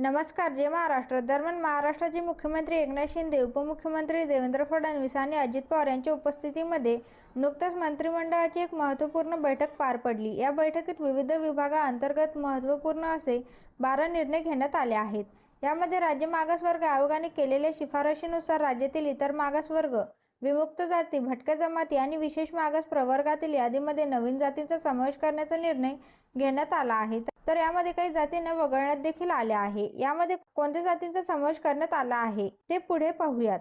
नमस्कार जय महाराष्ट्र. दरम्यान महाराष्ट्राचे मुख्यमंत्री एकनाथ शिंदे उपमुख्यमंत्री देवेंद्र फडणवीस आणि अजित पवार यांच्या उपस्थितीमध्ये नुकतंच मंत्रिमंडळाची एक महत्त्वपूर्ण बैठक पार पडली. या बैठकीत विविध विभागाअंतर्गत महत्त्वपूर्ण असे बारा निर्णय घेण्यात आले आहेत. यामध्ये राज्य मागासवर्ग आयोगाने केलेल्या शिफारशीनुसार राज्यातील इतर मागासवर्ग विमुक्त जाती भटक्या जमाती आणि विशेष मागास प्रवर्गातील यादीमध्ये नवीन जातींचा समावेश करण्याचा निर्णय घेण्यात आला आहे. तर यामध्ये काही जातींना वगळण्यात देखील आले आहे. यामध्ये कोणत्या जातींचा समावेश करण्यात आला आहे ते पुढे पाहूयात.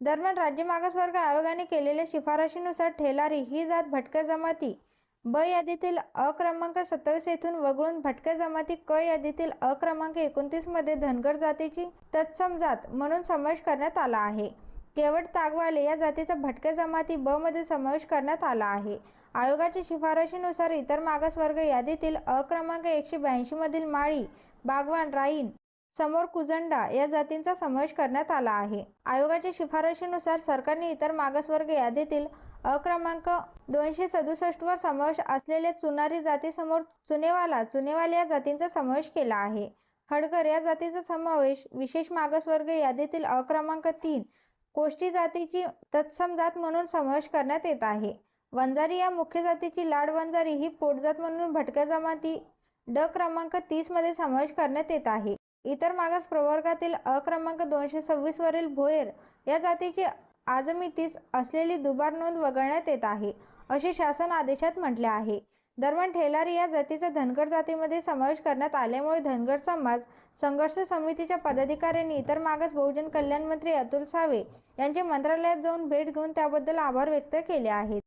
दरम्यान राज्य मागासवर्ग आयोगाने केलेल्या शिफारशीनुसार ठेलारी ही जात भटक्या जमाती ब यादीतील अ क्रमांक सत्तावीस येथून वगळून भटक्या जमाती क यादीतील अ क्रमांक धनगर जातीची तत्सम जात म्हणून समावेश करण्यात आला आहे. केवळ तागवाले या जातीचा भटक्या जमाती ब मध्ये समावेश करण्यात आला आहे. आयोगाच्या शिफारशीनुसार इतर मागासवर्ग यादीतील अ क्रमांक एकशे ब्याऐंशी मधील माळी बागवान राईन समोर कुजंडा या जातींचा समावेश करण्यात आला आहे. आयोगाच्या शिफारशीनुसार सरकारने इतर मागासवर्ग यादीतील अ क्रमांक दोनशे सदुसष्ट वर समावेश असलेल्या चुनारी जातीसमोर चुनेवाला चुनेवाल या जातींचा समावेश केला आहे. खडकर या जातीचा समावेश विशेष मागासवर्ग यादीतील अ क्रमांक तीन कोष्टी जातीची तत्सम जात म्हणून समावेश करण्यात येत आहे. वंजारी या मुख्य जातीची लाड वंजारी ही पोटजात म्हणून भटक्या जमाती ड क्रमांक तीसमध्ये समावेश करण्यात येत आहे. इतर मागास प्रवर्गातील अ क्रमांक दोनशे सव्वीस वरील भोयर या जातीची आजमितीस असलेली दुबार नोंद वगळण्यात येत आहे असे शासन आदेशात म्हटले आहे. दरम्यान ठेलारी या जातीचा धनगर जातीमध्ये समावेश करण्यात आल्यामुळे धनगर समाज संघर्ष समितीच्या पदाधिकाऱ्यांनी इतर मागास बहुजन कल्याण मंत्री अतुल सावे यांचे मंत्रालयात जाऊन भेट घेऊन त्याबद्दल आभार व्यक्त केले आहेत.